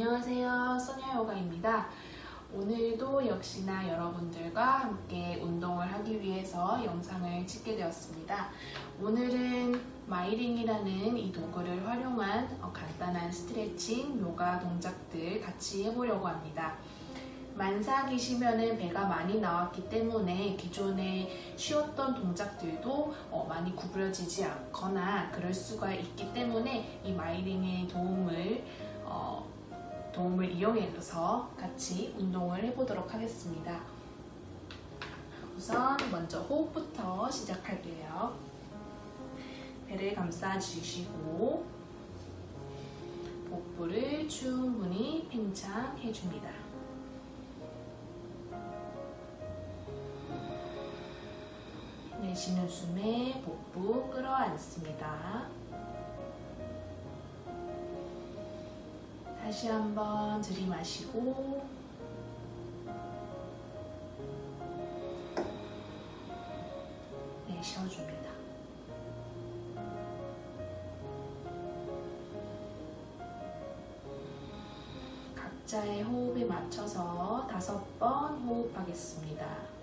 안녕하세요. 소녀요가입니다. 오늘도 역시나 여러분들과 함께 운동을 하기 위해서 영상을 찍게 되었습니다. 오늘은 마이링이라는 이 도구를 활용한 어, 간단한 스트레칭, 요가 동작들 같이 해보려고 합니다. 만삭이시면은 배가 많이 나왔기 때문에 기존에 쉬웠던 동작들도 어, 많이 구부러지지 않거나 그럴 수가 있기 때문에 이 마이링의 도움을 어, 도움을 이용해서 같이 운동을 해보도록 하겠습니다. 우선 먼저 호흡부터 시작할게요. 배를 감싸 주시고 복부를 충분히 팽창해 줍니다. 내쉬는 숨에 복부 끌어안습니다. 다시 한번 들이마시고 내쉬어줍니다. 각자의 호흡에 맞춰서 다섯 번 호흡하겠습니다.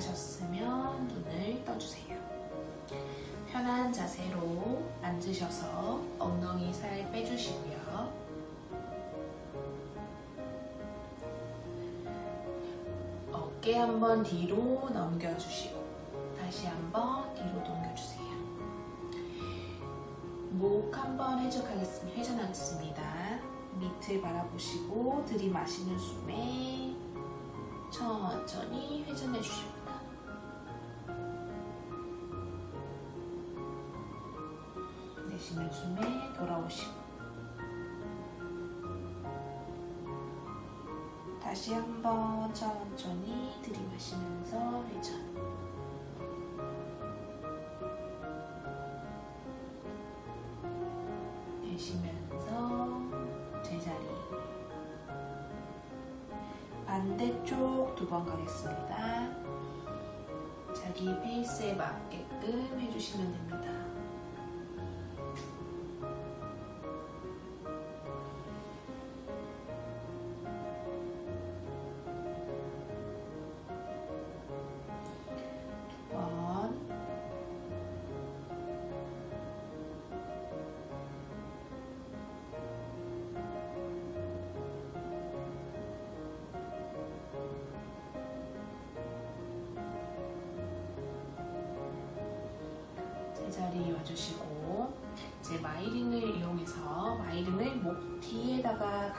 하셨으면 눈을 떠주세요. 편한 자세로 앉으셔서 엉덩이 살 빼주시고요. 어깨 한번 뒤로 넘겨주시고 다시 한번 뒤로 넘겨주세요. 목 한번 회전하겠습니다. 회전하겠습니다. 밑을 바라보시고 들이마시는 숨에 천천히 회전해 주십니다. 내쉬는 숨에 돌아오시고 다시 한번 천천히 들이마시면서 회전 내쉬면서 제자리 반대쪽 두 번 가겠습니다. 자기 페이스에 맞게끔 해주시면 됩니다.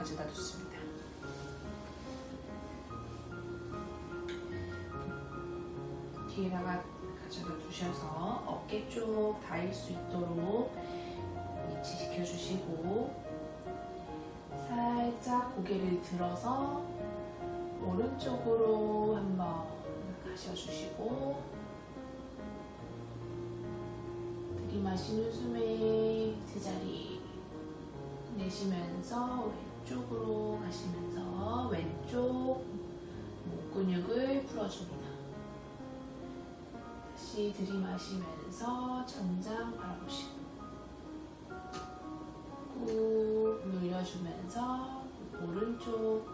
가 가져다 두습니다. 뒤에다가 가져다 두셔서 어깨 쪽 닿을 수 있도록 위치 시켜 주시고 살짝 고개를 들어서 오른쪽으로 한번 가셔주시고 들이마시는 숨에 제자리 내쉬면서 왼 쪽으로 가시면서 왼쪽 목 근육을 풀어줍니다. 다시 들이마시면서 천장 바라보시고 꾹 눌려주면서 오른쪽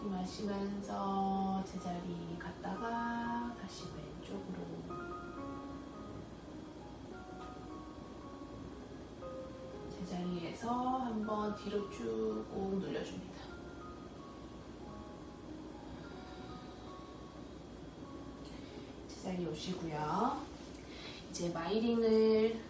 들이마시면서 제자리 갔다가 다시 왼쪽으로 제자리에서 한번 뒤로 쭉꾹 눌려줍니다. 제자리 오시고요. 이제 마이링을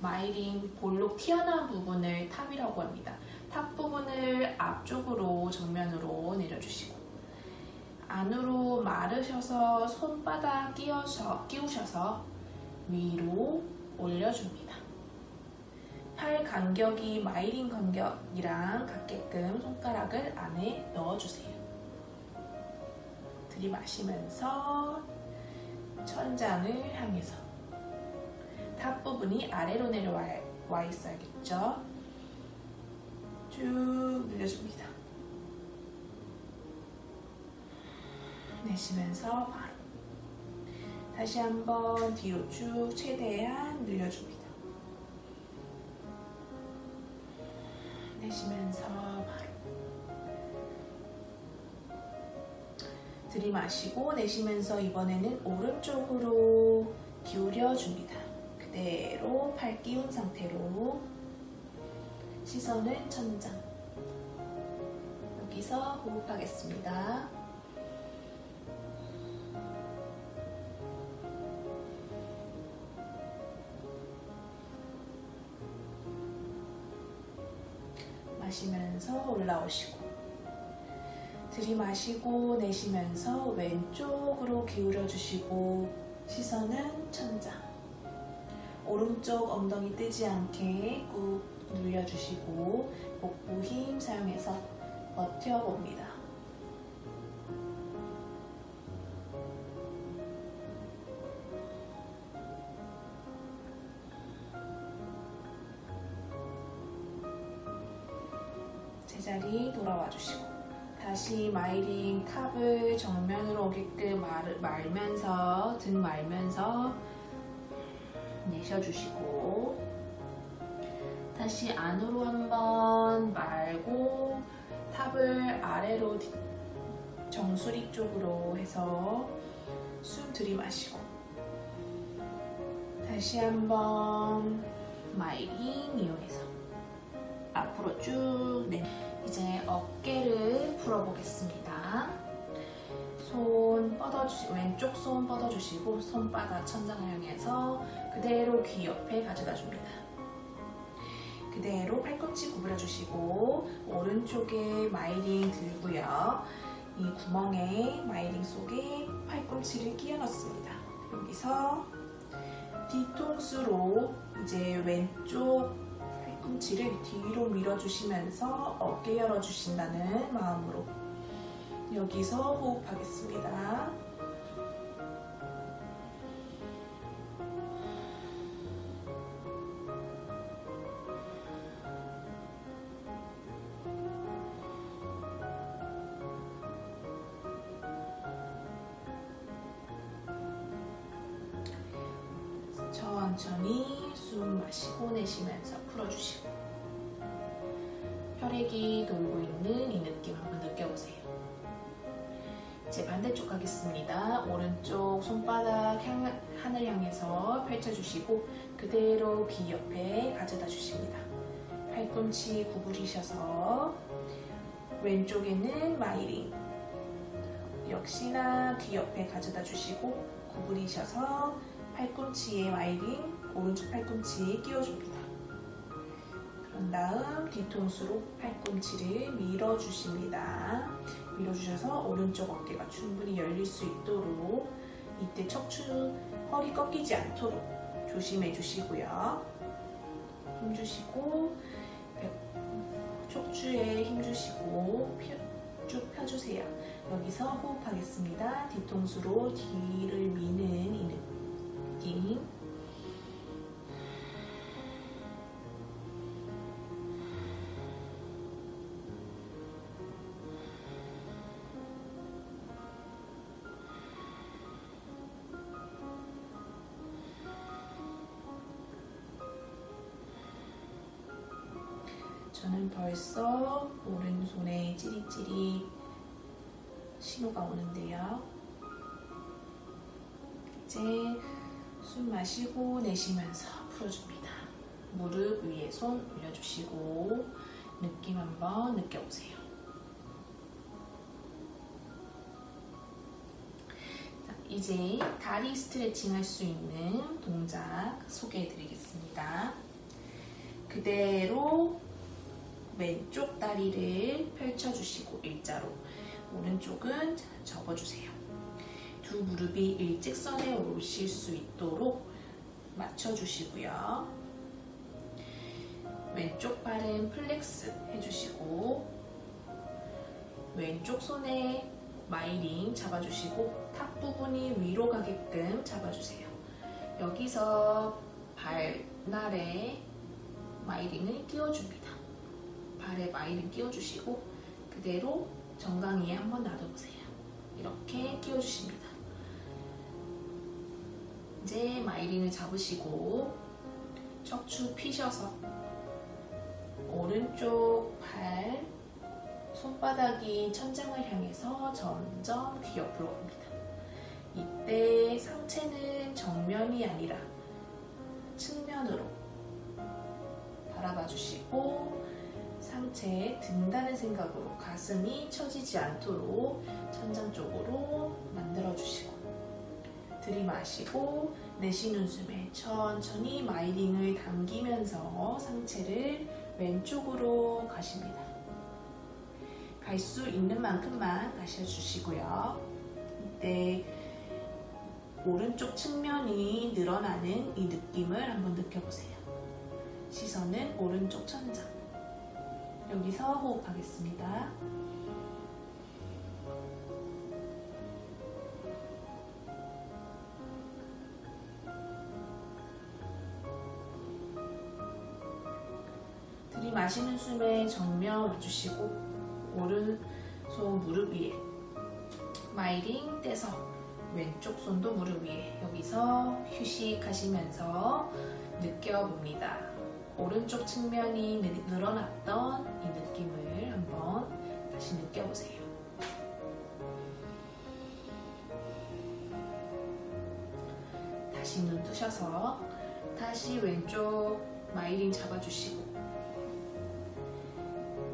마이링 볼록 튀어나온 부분을 탑이라고 합니다. 탑 부분을 앞쪽으로 정면으로 내려주시고 안으로 마르셔서 손바닥 끼워서, 끼우셔서 위로 올려줍니다. 팔 간격이 마이링 간격이랑 같게끔 손가락을 안에 넣어주세요. 들이마시면서 천장을 향해서 탑 부분이 아래로 내려와 있어야겠죠. 쭉 늘려줍니다. 내쉬면서 바로 다시 한번 뒤로 쭉 최대한 늘려줍니다. 내쉬면서 바로 들이마시고 내쉬면서 이번에는 오른쪽으로 기울여 줍니다. 그대로 팔 끼운 상태로 시선은 천장. 여기서 호흡하겠습니다. 마시면서 올라오시고 들이마시고 내쉬면서 왼쪽으로 기울여 주시고 시선은 천장 오른쪽 엉덩이 뜨지 않게 꾹 눌려주시고 복부 힘 사용해서 버텨봅니다. 와 주시고 다시 마이링 탑을 정면으로 오게끔 말, 말면서 등 말면서 내셔주시고 다시 안으로 한번 말고 탑을 아래로 뒤- 정수리 쪽으로 해서 숨 들이마시고 다시 한번 마이링 이용해서 앞으로 쭉 내. 이제 어깨를 풀어보겠습니다. 손 뻗어주시 왼쪽 손 뻗어주시고 손바닥 천장을 향해서 그대로 귀 옆에 가져다 줍니다. 그대로 팔꿈치 구부려 주시고 오른쪽에 마이링 들고요. 이 구멍에 마이링 속에 팔꿈치를 끼워 넣습니다. 여기서 뒤통수로 이제 왼쪽 팔꿈치를 뒤로 밀어주시면서 어깨 열어주신다는 마음으로 여기서 호흡하겠습니다. 가겠습니다. 오른쪽 손바닥 향, 하늘 향해서 펼쳐주시고 그대로 귀 옆에 가져다 주십니다. 팔꿈치 구부리셔서 왼쪽에는 마이링 역시나 귀 옆에 가져다 주시고 구부리셔서 팔꿈치에 마이링 오른쪽 팔꿈치에 끼워줍니다. 그런 다음 뒤통수로 팔꿈치를 밀어주십니다. 밀어주셔서 오른쪽 어깨가 충분히 열릴 수 있도록 이때 척추 허리 꺾이지 않도록 조심해 주시고요. 힘 주시고 척추에 힘 주시고 펴- 쭉 펴주세요. 여기서 호흡하겠습니다. 뒤통수로 뒤를 미는 이 느낌. 저는 벌써 오른손에 찌릿찌릿 신호가 오는데요. 이제 숨 마시고 내쉬면서 풀어줍니다. 무릎 위에 손 올려주시고 느낌 한번 느껴보세요. 자, 이제 다리 스트레칭 할 수 있는 동작 소개해 드리겠습니다. 그대로 왼쪽 다리를 펼쳐주시고 일자로 오른쪽은 접어주세요. 두 무릎이 일직선에 오실 수 있도록 맞춰주시고요. 왼쪽 발은 플렉스 해주시고 왼쪽 손에 마이링 잡아주시고 탑 부분이 위로 가게끔 잡아주세요. 여기서 발날에 마이링을 끼워줍니다. 발에 마이링 끼워주시고 그대로 정강이에 한번 놔둬보세요. 이렇게 끼워주십니다. 이제 마이링을 잡으시고 척추 피셔서 오른쪽 발 손바닥이 천장을 향해서 점점 귀 옆으로 갑니다. 이때 상체는 정면이 아니라 측면으로 바라봐 주시고 상체 든다는 생각으로 가슴이 처지지 않도록 천장 쪽으로 만들어 주시고 들이마시고 내쉬는 숨에 천천히 마이링을 당기면서 상체를 왼쪽으로 가십니다. 갈 수 있는 만큼만 가셔주시고요. 이때 오른쪽 측면이 늘어나는 이 느낌을 한번 느껴보세요. 시선은 오른쪽 천장. 여기서 호흡하겠습니다. 들이마시는 숨에 정면 와주시고 오른손 무릎 위에 마이링 떼서 왼쪽 손도 무릎 위에 여기서 휴식하시면서 느껴봅니다. 오른쪽 측면이 늘- 늘어났던 이 느낌을 한번 다시 느껴보세요. 다시 눈 뜨셔서 다시 왼쪽 마이링 잡아주시고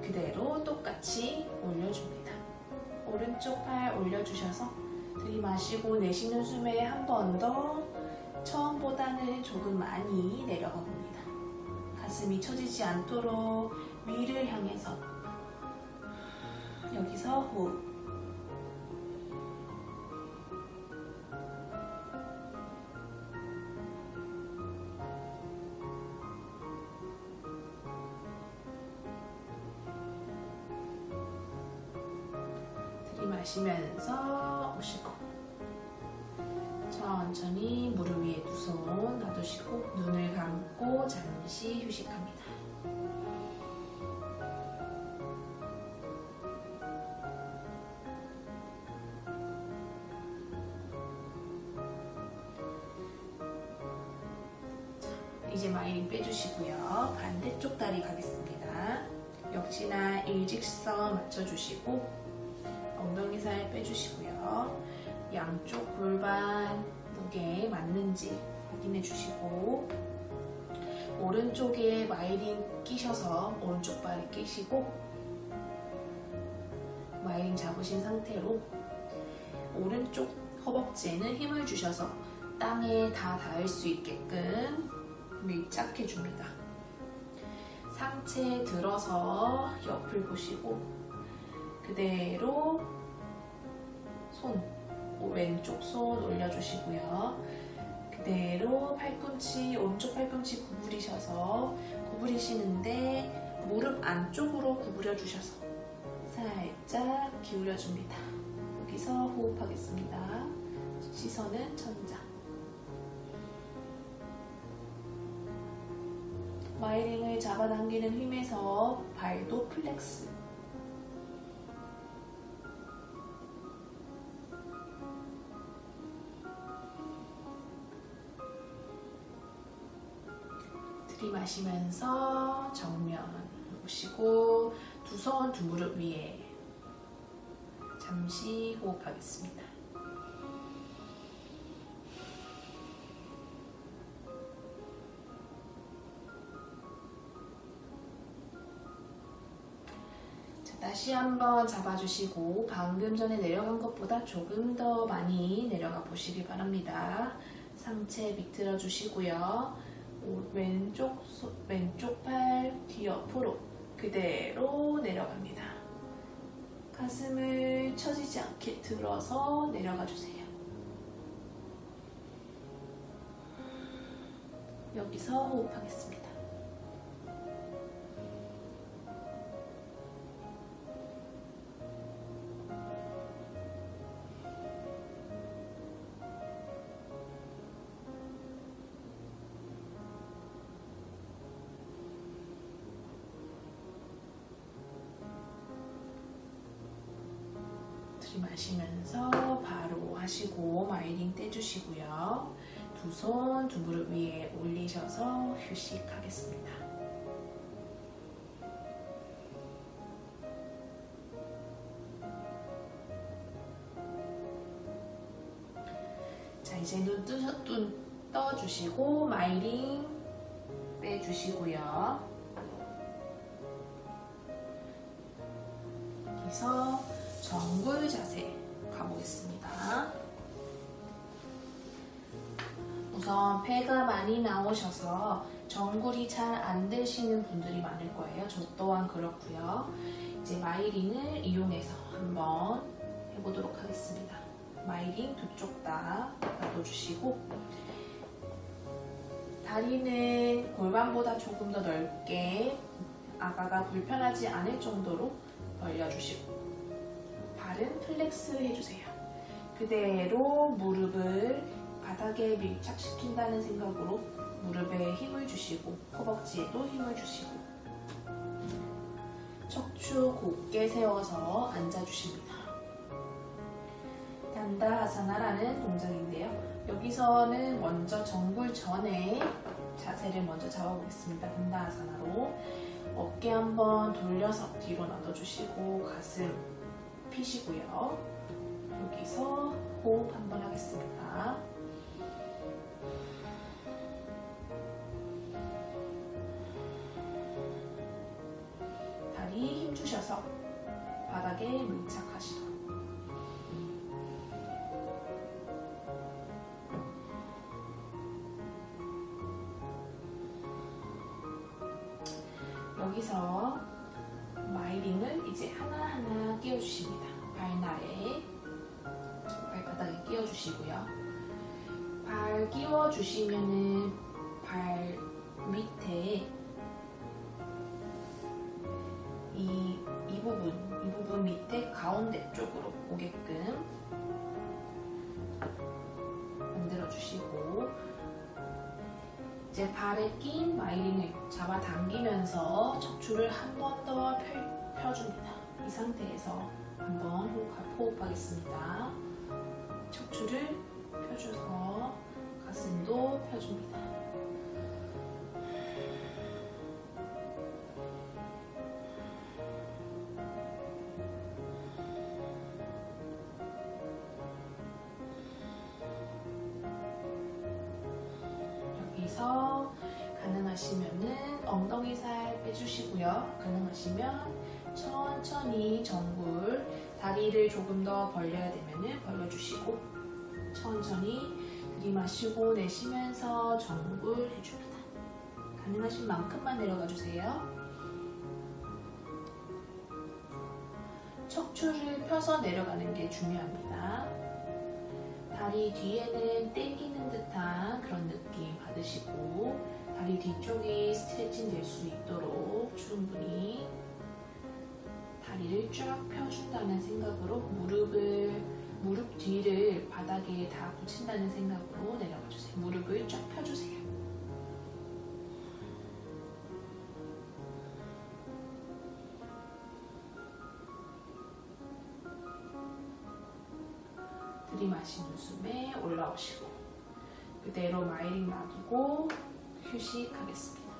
그대로 똑같이 올려줍니다. 오른쪽 팔 올려주셔서 들이마시고 내쉬는 숨에 한 번 더 처음보다는 조금 많이 내려가 봅니다. 가슴이 처지지 않도록 위를 향해서. 여기서 호흡 들이마시면서 오시고 천천히 무릎 위에 두 손 놔두시고 눈을 감고 잠시 휴식합니다. 자, 이제 마이링 빼주시고요. 반대쪽 다리 가겠습니다. 역시나 일직선 맞춰주시고 엉덩이 살 빼주시고요. 양쪽 골반 무게 맞는지 확인해 주시고 오른쪽에 마이링 끼셔서 오른쪽 발에 끼시고 마이링 잡으신 상태로 오른쪽 허벅지에는 힘을 주셔서 땅에 다 닿을 수 있게끔 밀착해 줍니다. 상체 들어서 옆을 보시고 그대로 손 왼쪽 손 올려주시고요. 그대로 팔꿈치 오른쪽 팔꿈치 구부리셔서 구부리시는데 무릎 안쪽으로 구부려 주셔서 살짝 기울여 줍니다. 여기서 호흡하겠습니다. 시선은 천장. 마이링을 잡아당기는 힘에서 발도 플렉스. 마시면서 정면 오시고 두 손 두 무릎 위에 잠시 호흡하겠습니다. 자, 다시 한번 잡아주시고 방금 전에 내려간 것보다 조금 더 많이 내려가 보시기 바랍니다. 상체 비틀어 주시고요. 오- 왼쪽 소- 왼쪽 팔귀 옆으로 그대로 내려갑니다. 가슴을 처지지 않게 들어서 내려가 주세요. 여기서 호흡하겠습니다. 하시고 마이링 떼주시고요. 두 손 두 무릎 위에 올리셔서 휴식하겠습니다. 자 이제 눈, 뜨, 눈 떠주시고 마이링 빼주시고요. 여기서 정굴 자세 가보겠습니다. 우선 배가 많이 나오셔서 정굴이 잘 안 되시는 분들이 많을 거예요. 저 또한 그렇고요. 이제 마이링을 이용해서 한번 해보도록 하겠습니다. 마이링 두쪽 다 놔둬주시고 다리는 골반보다 조금 더 넓게 아가가 불편하지 않을 정도로 벌려주시고 발은 플렉스 해주세요. 그대로 무릎을 바닥에 밀착시킨다는 생각으로 무릎에 힘을 주시고 허벅지에도 힘을 주시고 척추 곧게 세워서 앉아주십니다. 단다하사나라는 동작인데요. 여기서는 먼저 정굴 전에 자세를 먼저 잡아보겠습니다. 단다하사나로 어깨 한번 돌려서 뒤로 놔둬주시고 가슴 피시고요. 여기서 호흡 한번 하겠습니다. 다리 힘 주셔서 바닥에 밀착하시도록. 여기서 마이링을 이제 하나하나 끼워주십니다. 발날에 발바닥에 끼워주시고요. 발 끼워주시면은 척추를 한번 더 펴줍니다. 이 상태에서 한번 호흡, 호흡 하겠습니다. 척추를 펴줘서 가슴도 펴줍니다. 가능하시면 천천히 정굴 다리를 조금 더 벌려야 되면은 벌려주시고 천천히 들이마시고 내쉬면서 정굴 해줍니다. 가능하신 만큼만 내려가 주세요. 척추를 펴서 내려가는 게 중요합니다. 다리 뒤에는 땡기는 듯한 그런 느낌 받으시고 다리 뒤쪽이 스트레칭 될 수 있도록 충분히 다리를 쫙 펴준다는 생각으로 무릎을 무릎 뒤를 바닥에 다 붙인다는 생각으로 내려가 주세요. 무릎을 쫙 펴주세요. 들이마시는 숨에 올라오시고 그대로 마이링 놔두고 휴식하겠습니다.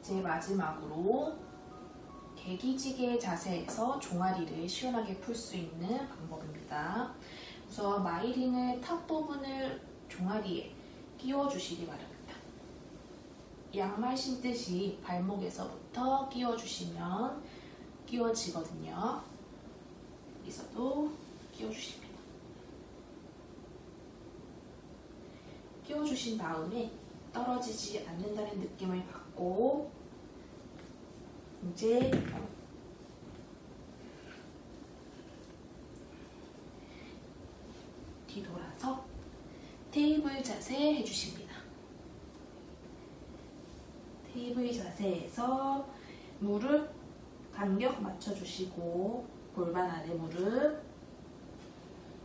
이제 마지막으로 개기지개 자세에서 종아리를 시원하게 풀 수 있는 방법입니다. 우선 마이링을 탑 부분을 종아리에 끼워 주시기 바랍니다. 양말 신듯이 발목에서부터 끼워주시면 끼워지거든요. 여기서도 끼워주십니다. 끼워주신 다음에 떨어지지 않는다는 느낌을 받고 이제 뒤돌아서 테이블 자세 해주십니다. 테이블 자세에서 무릎 간격 맞춰주시고 골반 아래 무릎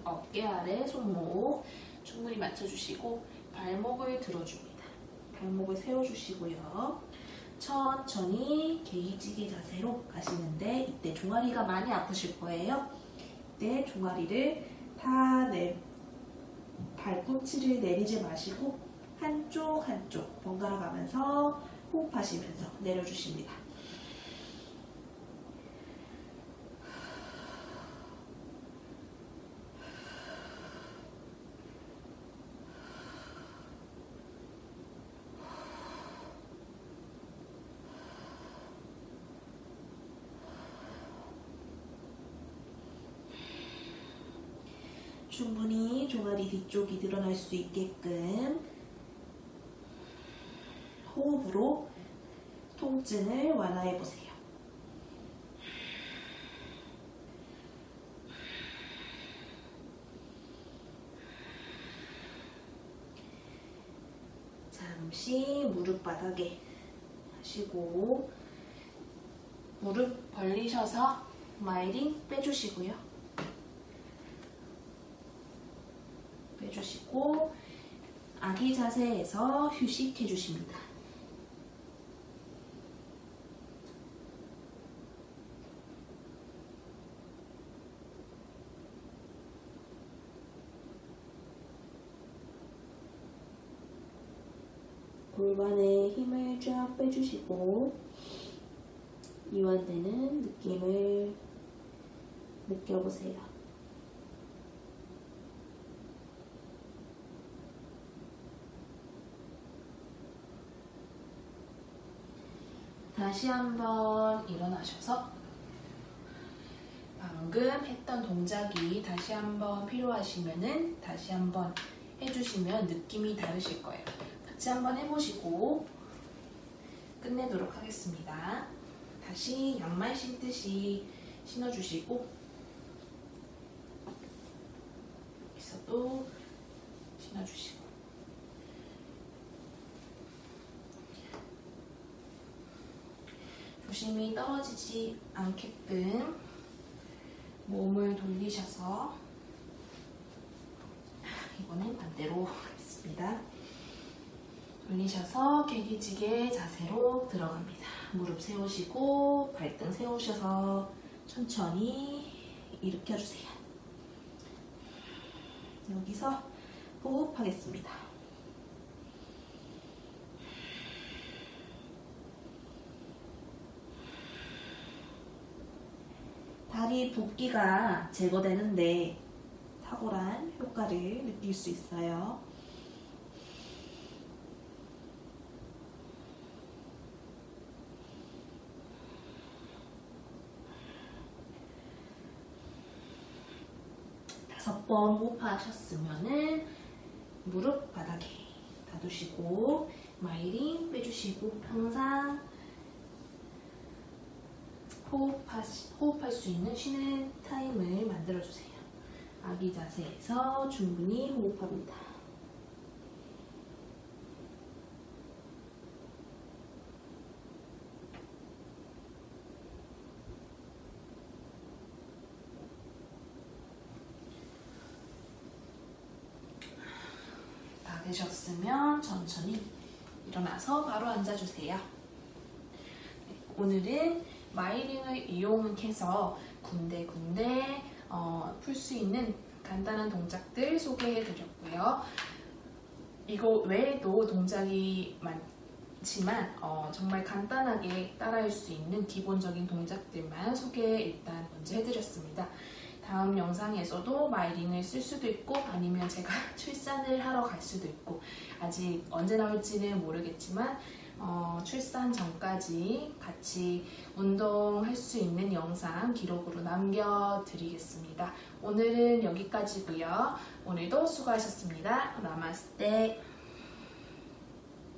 어깨 아래 손목 충분히 맞춰주시고 발목을 들어줍니다. 발목을 세워주시고요. 천천히 개기지기 자세로 가시는데 이때 종아리가 많이 아프실 거예요. 이때 종아리를 다 내, 발꿈치를 내리지 마시고 한쪽 한쪽 번갈아 가면서 호흡하시면서 내려주십니다. 충분히 종아리 뒤쪽이 드러날 수 있게끔 호흡으로 통증을 완화해 보세요. 잠시 무릎 바닥에 하시고 무릎 벌리셔서 마이링 빼주시고요. 빼주시고 아기 자세에서 휴식해 주십니다. 골반에 힘을 쫙 빼주시고 이완되는 느낌을 느껴보세요. 다시 한번 일어나셔서 방금 했던 동작이 다시 한번 필요하시면은 다시 한번 해주시면 느낌이 다르실 거예요. 같이 한번 해보시고 끝내도록 하겠습니다. 다시 양말 신듯이 신어주시고 여기서도 신어주시고 조심히 떨어지지 않게끔 몸을 돌리셔서 이번엔 반대로 하겠습니다. 돌리셔서 개기지게 자세로 들어갑니다. 무릎 세우시고 발등 세우셔서 천천히 일으켜주세요. 여기서 호흡하겠습니다. 다리 붓기가 제거되는데 탁월한 효과를 느낄 수 있어요. 다섯 번 호흡하셨으면은 무릎 바닥에 놔두시고 마이링 빼주시고 항상 호흡하시, 호흡할 수 있는 쉬는 타임을 만들어주세요. 아기 자세에서 충분히 호흡합니다. 다 되셨으면 천천히 일어나서 바로 앉아주세요. 네, 오늘은 마이링을 이용해서 군데군데 어, 풀 수 있는 간단한 동작들 소개해 드렸고요. 이거 외에도 동작이 많지만 어, 정말 간단하게 따라할 수 있는 기본적인 동작들만 소개 일단 먼저 해드렸습니다. 다음 영상에서도 마이링을 쓸 수도 있고 아니면 제가 출산을 하러 갈 수도 있고 아직 언제 나올지는 모르겠지만 어, 출산 전까지 같이 운동할 수 있는 영상 기록으로 남겨드리겠습니다. 오늘은 여기까지고요. 오늘도 수고하셨습니다. 나마스테.